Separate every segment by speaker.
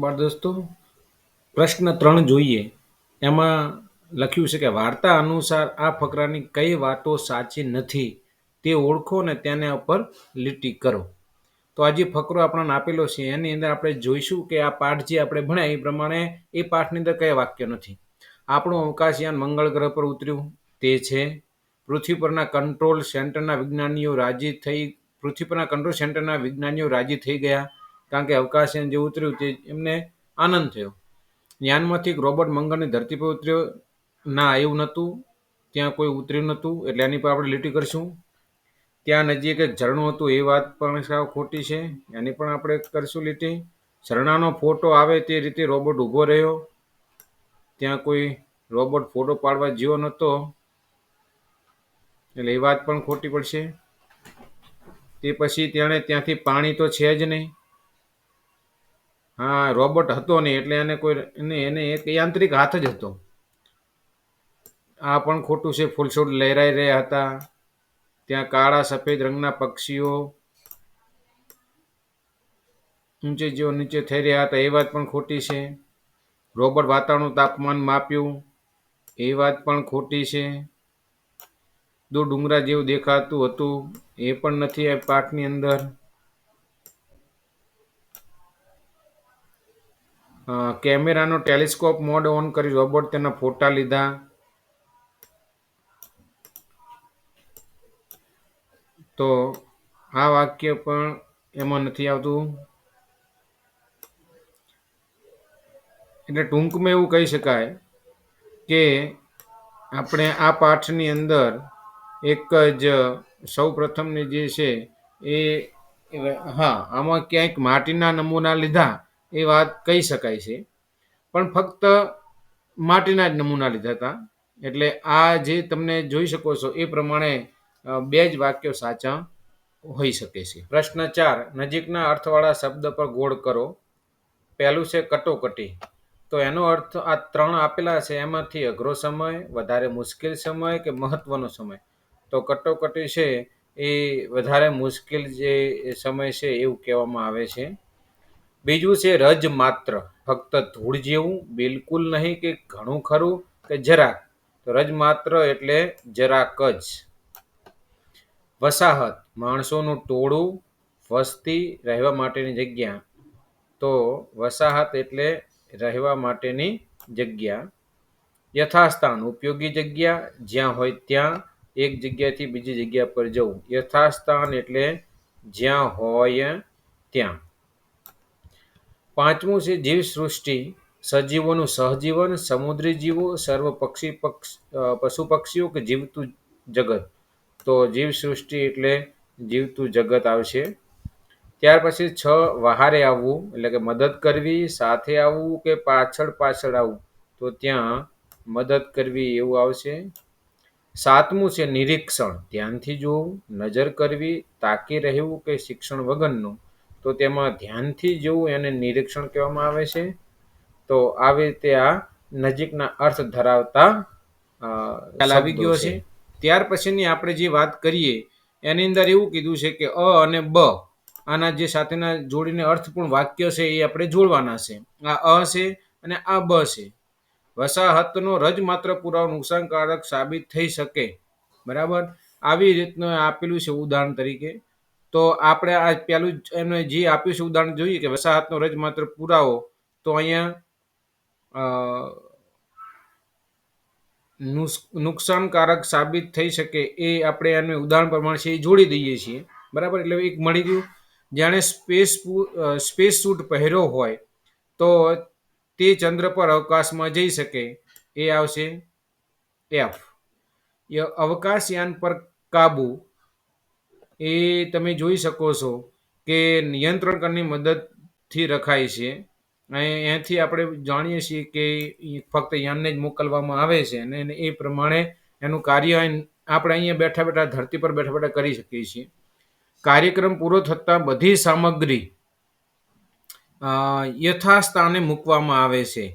Speaker 1: તો દોસ્તો, પ્રશ્ન ત્રણ જોઈએ. એમાં લખ્યું છે કે વાર્તા અનુસાર આ ફકરાની કઈ વાતો સાચી નથી, તે ઓળખો અને તેના ઉપર લીટી કરો. તો આ જે ફકરો આપણને આપેલો છે, એની અંદર આપણે જોઈશું કે આ પાઠ જે આપણે ભણ્યા, એ પ્રમાણે એ પાઠની અંદર કયા વાક્ય નથી. આપણું અવકાશયાન મંગળ ગ્રહ પર ઉતર્યું, તે છે, પૃથ્વી પરના કંટ્રોલ સેન્ટરના વિજ્ઞાનીઓ રાજી થઈ, પૃથ્વી પરના કંટ્રોલ સેન્ટરના વિજ્ઞાનીઓ રાજી થઈ ગયા કારણ કે અવકાશયાન જે ઉતર્યું તે એમને આનંદ થયો. યાનમાંથી રોબોટ મંગળની ધરતી પર ઉતર્યો. ના, એવું નહોતું. ત્યાં કોઈ ઉતર્યું નહોતું. એટલે એની પર આપણે લીટી કરીશું. ત્યાં નજીક એક ઝરણું હતું. એ વાત પણ સાવ ખોટી છે. એની પણ આપણે કરીશું લીટી. ઝરણાનો ફોટો આવે તે રીતે રોબોટ ઊભો રહ્યો. ત્યાં કોઈ રોબોટ ફોટો પાડવા જેવો નહોતો. એટલે એ વાત પણ ખોટી પડશે. તે પછી તેણે ત્યાંથી પાણી તો છે જ નહીં. હા રોબોટ હતો નહીં, એટલે એને કોઈ એને એને એક યાંત્રિક હાથ જ હતો. આ પણ ખોટું છે ફૂલછોડ લહેરાઈ રહ્યા હતા. ત્યાં કાળા, સફેદ રંગના પક્ષીઓ ઊંચે જેઓ નીચે થઈ રહ્યા હતા, એ વાત પણ ખોટી છે. રોબોટ વાતાવરણનું તાપમાન માપ્યું, એ વાત પણ ખોટી છે. દૂર ડુંગરા જેવું દેખાતું હતું, એ પણ નથી, આ પાઠની અંદર. કેમેરાનો ટેલિસ્કોપ મોડ ઓન કરી રોબોટ તેના ફોટા લીધા. તો આ વાક્ય પણ એમાં નથી આવતું. એટલે ટૂંકમાં એવું કહી શકાય કે આપણે આ પાઠની અંદર એક જ સૌ પ્રથમની જે છે એ, હા, આમાં ક્યાંક માટીના નમૂના લીધા. એ વાત કહી શકાય છે. પણ ફક્ત માટીના જ નમૂના લીધા હતા. એટલે આ જે તમને જોઈ શકો છો એ પ્રમાણે બે જ વાક્યો સાચા હોઈ શકે છે. પ્રશ્ન ચાર, નજીકના અર્થવાળા શબ્દ પર ગોળ કરો. પહેલું છે કટોકટી. તો એનો અર્થ આ ત્રણ આપેલા છે, એમાંથી અઘરો સમય, વધારે મુશ્કેલ સમય કે મહત્વનો સમય? તો કટોકટી છે એ વધારે મુશ્કેલ જે સમય છે એવું કહેવામાં આવે છે. બીજું છે રજ માત્ર. ફક્ત ધૂળ જેવું બિલકુલ નહીં કે ઘણું ખરું કે જરાક. તો રજ માત્ર એટલે જરાક જ. વસાહત. માણસોનું ટોળું વસ્તી રહેવા માટેની જગ્યા. તો વસાહત એટલે રહેવા માટેની જગ્યા. યથાસ્થાન. ઉપયોગી જગ્યા. જ્યાં હોય ત્યાં એક જગ્યાથી બીજી જગ્યા પર જવું. યથાસ્થાન એટલે જ્યાં હોય ત્યાં. પાંચમું છે જીવ સૃષ્ટિ, સજીવોનું સહજીવન, સમુદ્રી જીવો, સર્વ પક્ષી પક્ષ પશુ પક્ષીઓ કે જીવતું જગત. તો જીવ સૃષ્ટિ એટલે જીવતું જગત આવશે. ત્યાર પછી છ, વહારે આવવું, એટલે કે મદદ કરવી, સાથે આવવું કે પાછળ પાછળ આવવું. તો ત્યાં મદદ કરવી એવું આવશે. સાતમું છે નિરીક્ષણ. ધ્યાનથી જોવું નજર કરવી, તાકી રહેવું કે શિક્ષણ વગરનું. તો તેમાં ધ્યાનથી જોવું એને નિરીક્ષણ કહેવામાં આવે છે. તો આવી રીતે આ નજીકના અર્થ ધરાવતા ખ્યાલ આવી ગયો છે. ત્યાર પછીની આપણે જે વાત કરીએ એની અંદર એવું કીધું છે કે અ અને બ આના જે સાથેના જોડીને અર્થપૂર્ણ વાક્ય છે એ આપણે જોડવાના છે. આ અ છે અને આ બ છે. વસાહતનો રજ માત્ર પુરાવો નુકસાનકારક સાબિત થઈ શકે. બરાબર? આવી રીતનું આપેલું છે ઉદાહરણ તરીકે. તો આપણે આ જ એમને જે આપ્યું છે ઉદાહરણ જોઈએ કે વસાહતનો રજ માત્ર પુરાવો, તો અહીંયા નુકસાનકારક સાબિત થઈ શકે એ આપણે એને ઉદાહરણ પ્રમાણે છે એ જોડી દઈએ છીએ. બરાબર? એટલે એક મળી ગયું. જાણે સ્પેસ સ્પેસ સૂટ પહેર્યો હોય, તો તે ચંદ્ર પર અવકાશમાં જઈ શકે. એ આવશે એફ અવકાશયાન પર કાબુ. એ તમે જોઈ શકો છો કે નિયંત્રણકરની મદદથી રખાય છે. અને એથી આપણે જાણીએ છીએ કે ફક્ત યાનને જ મોકલવામાં આવે છે અને એ પ્રમાણે એનું કાર્ય આપણે અહીંયા બેઠા બેઠા ધરતી પર બેઠા બેઠા કરી શકીએ છીએ. કાર્યક્રમ પૂરો થતાં બધી સામગ્રી યથાસ્થાને મૂકવામાં આવે છે.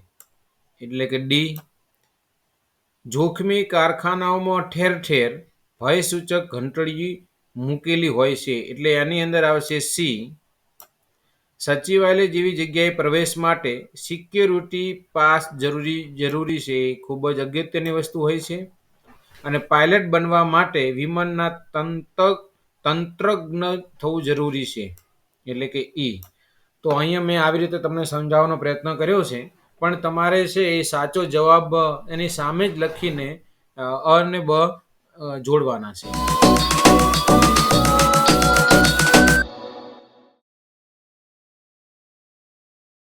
Speaker 1: એટલે કે ડી, જોખમી કારખાનાઓમાં ઠેર ઠેર ભયસૂચક ઘંટડી મૂકેલી હોય છે. એટલે એની અંદર આવશે સી. સચિવાલય જેવી જગ્યાએ પ્રવેશ માટે સિક્યોરિટી પાસ જરૂરી જરૂરી છે. એ ખૂબ જ અગત્યની વસ્તુ હોય છે. અને પાયલટ બનવા માટે વિમાનના તંત્ર તંત્રજ્ઞ થવું જરૂરી છે. એટલે કે ઈ. તો અહીંયા મેં આવી રીતે તમને સમજાવવાનો પ્રયત્ન કર્યો છે. પણ તમારે છે એ સાચો જવાબ એની સામે જ લખીને, અ અને બ જોડવાના છે.